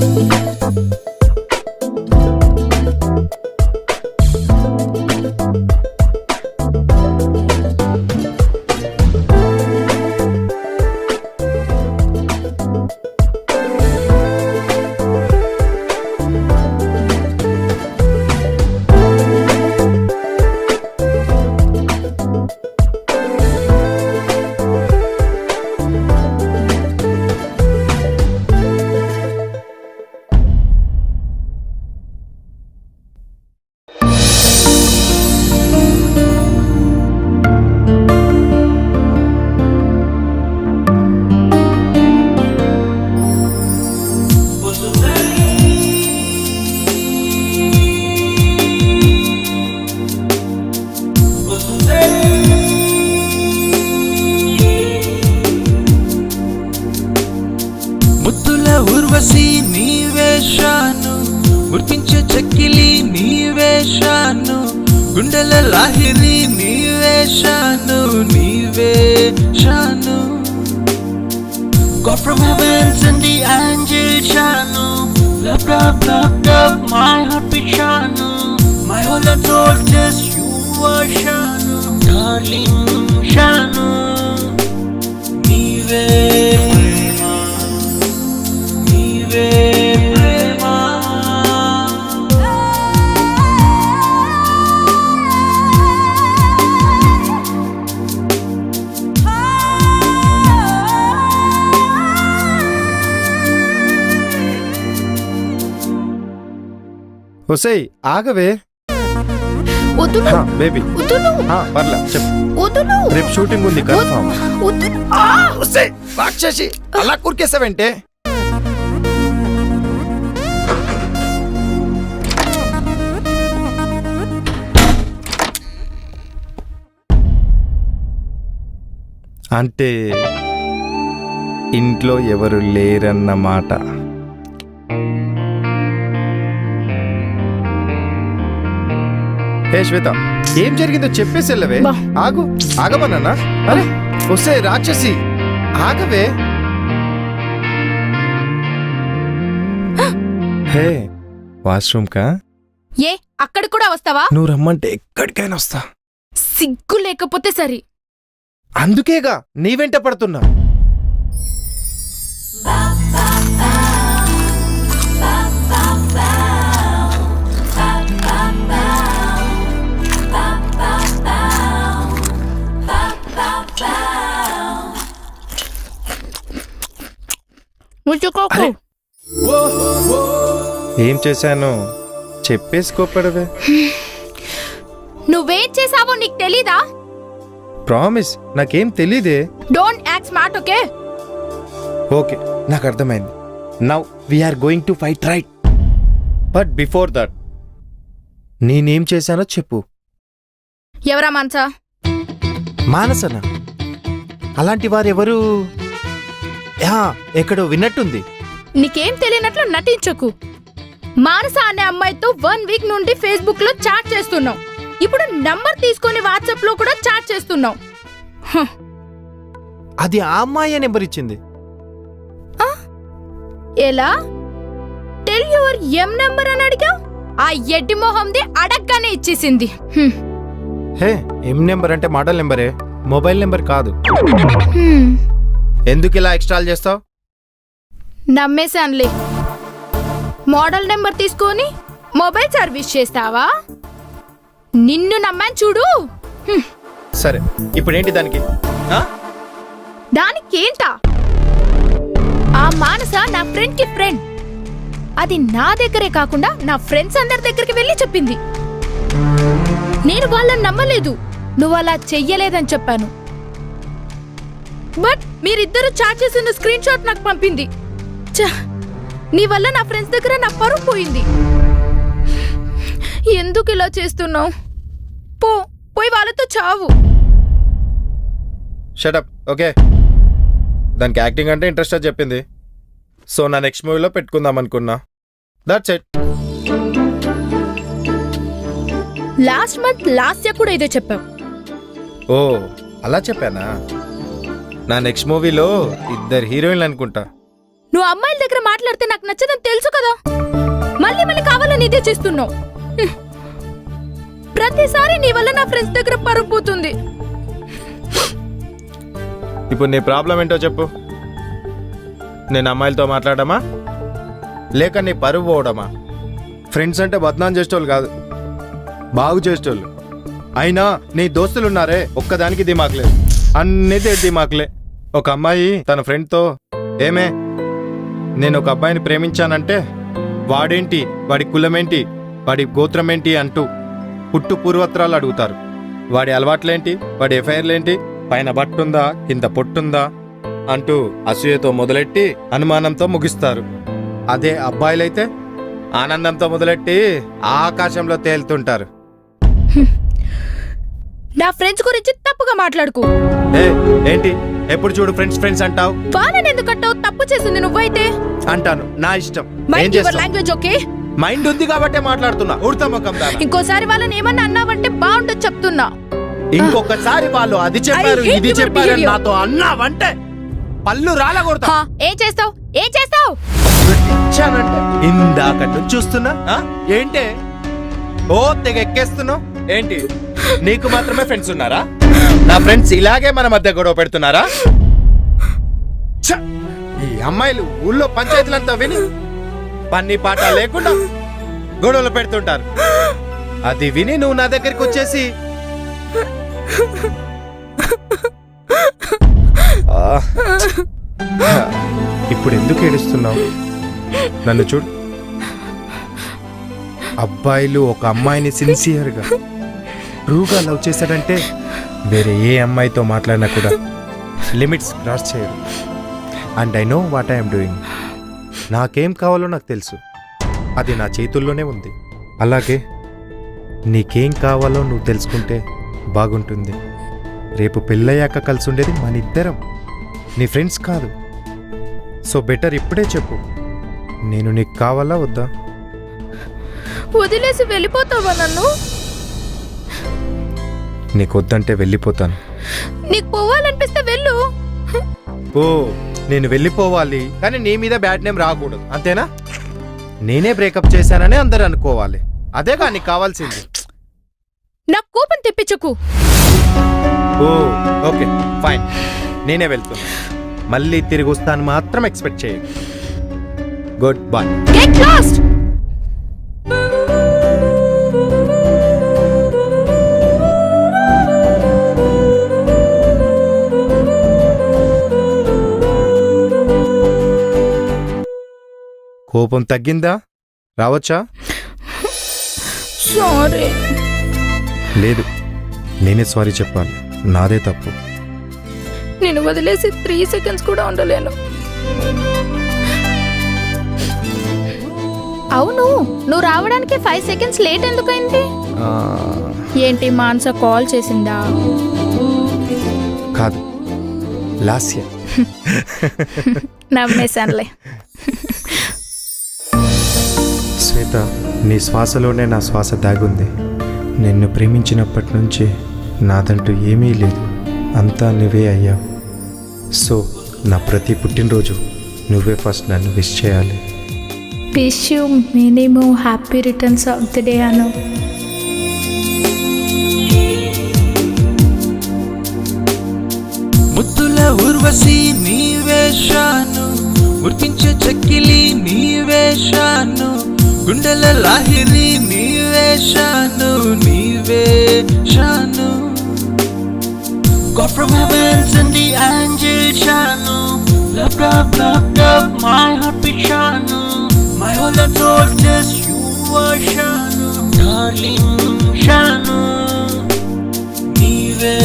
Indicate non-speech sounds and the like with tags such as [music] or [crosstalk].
ముద్దుల గుండెల Lahiri నీవేశాను నీవేశాను God from heavens and the angel shanu Love, love, love, love, my heart be shanu My whole and soul just you are shanu Darling shanu Nive Nive ఒసేయ్ ఆగవే. వద్దులు baby. వద్దులు పర్లే చెప్పు. వద్దులు రేపు shooting ఉంది confirm వద్దులు ఒసేయ్ రాక్షసి. అలా కురికేసావంటే? అంటే ఇంట్లో ఎవరు లేరన్నమాట. ఏ శ్వేత ఏం జరిగిందో చెప్పేసి వెళ్ళవే. ఆగు ఆగమన్నా అరే వస్తే రాక్షసి. ఆగవే. హే వాష్రూమ్ కా ఏ అక్కడ కూడా వస్తావా? నువ్వు రమ్మంటే ఎక్కడికైనా వస్తా. సిగ్గు లేకపోతే సరి. అందుకేగా నీ వెంట పడుతున్నా. ముచ్చుకోకు. ఏం చేశాను? చెప్పేసుకోపడవే నువ్వేం చేసావో నీకు తెలీదా? ప్రామిస్ నాకేం తెలీదే. Don't act smart okay okay నాకు అర్థమైంది. Now we are going to fight right but before that నేనేం చేశానో చెప్పు. ఎవరా మనసా? మానసన? అలాంటి వారెవరు? ఎక్కడో విన్నట్టుంది. నీకేం తెలియనట్లు నటించకు. మానస అనే అమ్మాయితో వన్ వీక్ నుండి ఫేస్బుక్లో చాట్ చేస్తున్నావు. ఇప్పుడు నంబర్ తీసుకొని వాట్సాప్లో కూడా చాట్ చేస్తున్నావు. అది ఆ అమ్మాయి నెంబర్ ఇచ్చింది. ఎలా? టెల్ యువర్ ఎం నంబర్ అని అడిగా ఆ ఎడ్డి మొహంది అడగ్గానే ఇచ్చేసింది. హే. ఎం నెంబర్ అంటే మోడల్ నెంబరే మొబైల్ నెంబర్ కాదు. ఎందుకు ఇలా ఎక్స్ట్రాల్ చేస్తావు? నమ్మేశానులే. మోడల్ నెంబర్ తీసుకొని మొబైల్ సర్వీస్ చేస్తావా? నిన్ను నమ్మాను చూడు. హ్మ్. సరే ఇప్పుడు ఏంటి దానికి? ఆ? దానికేంటా? ఆ మానస నా ఫ్రెండ్కి ఫ్రెండ్ అది నా దగ్గరే కాకుండా నా ఫ్రెండ్స్ అందరి దగ్గరికి వెళ్ళి చెప్పింది. నేను వాళ్ళని నమ్మలేదు. నువ్వు అలా చెయ్యలేదని చెప్పాను. బట్ మీరిద్దరు చాట్ చేసిన స్క్రీన్ షాట్ నాకు పంపింది. నీ వల్ల నా ఫ్రెండ్స్ దగ్గర నా పరువు పోయింది. ఎందుకు ఇలా చేస్తున్నావు? పో పోయి వాళ్ళతో చావు. షటప్ ఓకే దానికి యాక్టింగ్ అంటే ఇంట్రెస్ట్ అని చెప్పింది. సో నా నెక్స్ట్ మూవీలో పెట్టుకుందాం అనుకున్నా. That's it last month last year కూడా ఇదే చెప్పావు. ఓ అలా చెప్పానా? నా నెక్స్ట్ మూవీలో ఇద్దరు హీరోయిన్లు అనుకుంటా. నువ్వు అమ్మాయిల దగ్గర మాట్లాడితే నాకు నచ్చదని తెలుసు కదా? మళ్ళీ మళ్ళీ కావాలని ఇదే చేస్తున్నావు. ప్రతిసారి నీ వల్ల నా ఫ్రెండ్స్ దగ్గర పరుగు పోతుంది. ఇప్పుడు నీ ప్రాబ్లం ఏంటో చెప్పు. నేను అమ్మాయిలతో మాట్లాడమా? లేక నీ పరువు పోవడమా? ఫ్రెండ్స్ అంటే బద్నాం చేసేటోళ్ళు కాదు. బాగు చేసేటోళ్ళు. అయినా నీ దోస్తులు ఉన్నారే ఒక్కదానికి దిమాకులే. అన్నిటి దిమాకులే. ఒక అమ్మాయి తన ఫ్రెండ్తో ఏమే నేను ఒక అబ్బాయిని ప్రేమించానంటే వాడేంటి వాడి కులమేంటి వాడి గోత్రం ఏంటి అంటూ పుట్టు పూర్వత్రాలు అడుగుతారు. వాడి అలవాట్లేంటి వాడి ఎఫ్ఐఆర్లేంటి పైన బట్టుందా కింద పొట్టుందా అంటూ అసూయతో మొదలెట్టి అనుమానంతో ముగిస్తారు. అదే అబ్బాయిలైతే ఆనందంతో మొదలెట్టి ఆకాశంలో తేలుతుంటారు. నా ఫ్రెండ్స్ గురించి తప్పుగా మాట్లాడుకు. ఏంటి? ఎప్పుడు చూడు ఫ్రెండ్స్ ఫ్రెండ్స్ అంటావు? వాళ్ళని ఎందుకంటావు తప్పు చేసింది నువ్వైతే. అంటాను నా ఇష్టం. ఏం మైండ్ యువర్ చేస్తావు? లాంగ్వేజ్ ఓకే మైండ్ ఉంది కాబట్టే మాట్లాడుతున్నా. ఉడతా ముఖం దానా ఇంకోసారి వాళ్ళని ఏమన్నా అన్నావంటే బాగుంటుంది చెప్తున్నా. ఇంకొకసారి వాళ్ళు అది చెప్పారు hate ఇది your చెప్పారు అని behavior. నాతో అన్నావంటే పళ్ళు రాలగొడతా హా, ఏం చేస్తావు? ఏం చేస్తావు? ఇచ్చానంటే. ఇందాక నుంచి చూస్తున్నా. ఆ? ఏంటే? ఓ తెగ ఎక్కేస్తున్నావు ఏంటి? నీకు మాత్రమే ఫ్రెండ్స్ ఉన్నారా? నా ఫ్రెండ్స్ ఇలాగే మన మధ్య గొడవ పెడుతున్నారా? ఛ! ఈ అమ్మాయిలు ఊళ్ళో పంచాయతీలంతా విని పన్ని పాట లేకుండా గొడవలు పెడుతుంటారు. అది విని నువ్వు నా దగ్గరికి వచ్చేసి ఇప్పుడు ఎందుకు ఏడుస్తున్నావు? నన్ను చూడు. అబ్బాయిలు ఒక అమ్మాయిని సిన్సియర్గా ట్రూగా లవ్ చేశాడంటే వేరే ఏ అమ్మాయితో మాట్లాడినా కూడా లిమిట్స్ క్రాస్ చేయరు. And I know what I'm doing నాకేం కావాలో నాకు తెలుసు. అది నా చేతుల్లోనే ఉంది. అలాగే నీకేం కావాలో నువ్వు తెలుసుకుంటే బాగుంటుంది. రేపు పెళ్ళయ్యాక కలిసి ఉండేది మన ఇద్దరం నీ ఫ్రెండ్స్ కాదు. సో బెటర్ ఇప్పుడే చెప్పు. నేను నీకు కావాలా వద్దా? వదిలేసి వెళ్ళిపోతావా నన్ను? నీకు వద్దంటే వెళ్ళిపోతాను. నీకు పోవాలనిపిస్తే వెళ్ళు. ఓ నేను వెళ్ళిపోవాలి కానీ నీ మీద బ్యాడ్ నేమ్ రాకూడదు అంతేనా? నేనే బ్రేకప్ చేశానని అందరు అనుకోవాలి. అదేగా నీకు కావాల్సింది. నాకు కోపం తెప్పించకు. ఓ ఓకే ఫైన్. నేనే వెళ్తున్నా. మళ్ళీ తిరిగి వస్తాను మాత్రం ఎక్స్పెక్ట్ చేయ గుడ్ బాయ్ గెట్ లాస్ట్! కోపం తగ్గిందా? రావచ్చా? సారీ లేదు. నేనే సారీ చెప్పాలి. నాదే తప్పు. నేను వదిలేసి త్రీ సెకండ్స్ కూడా ఉండలేను. అవును నువ్వు రావడానికి ఫైవ్ సెకండ్స్ లేట్ ఎందుకైంది? ఆ, ఏంటి మాన్స కాల్ చేసిందా? కాదు. లాస్య. [laughs] నమ్మేశానులే. [laughs] శ్వేత నీ శ్వాసలోనే నా శ్వాస దాగుంది. నిన్ను ప్రేమించినప్పటి నుంచి నాదంటూ ఏమీ లేదు. అంతా నువ్వే అయ్యావు. సో నా ప్రతి పుట్టినరోజు నువ్వే ఫస్ట్ నన్ను విష్ చేయాలి. Wish you minimum happy returns of the day అను ముద్దుల ఊర్వశి నీవేశాను గుర్తించే చక్కిలి నీవేశాను గుండెల లాహిరి నీవే శాను నీవే శాను God from heavens and the angel Shanu Love, love, love, love, my heart be Shanu My whole and soul just you are Shanu Darling Shanu Nive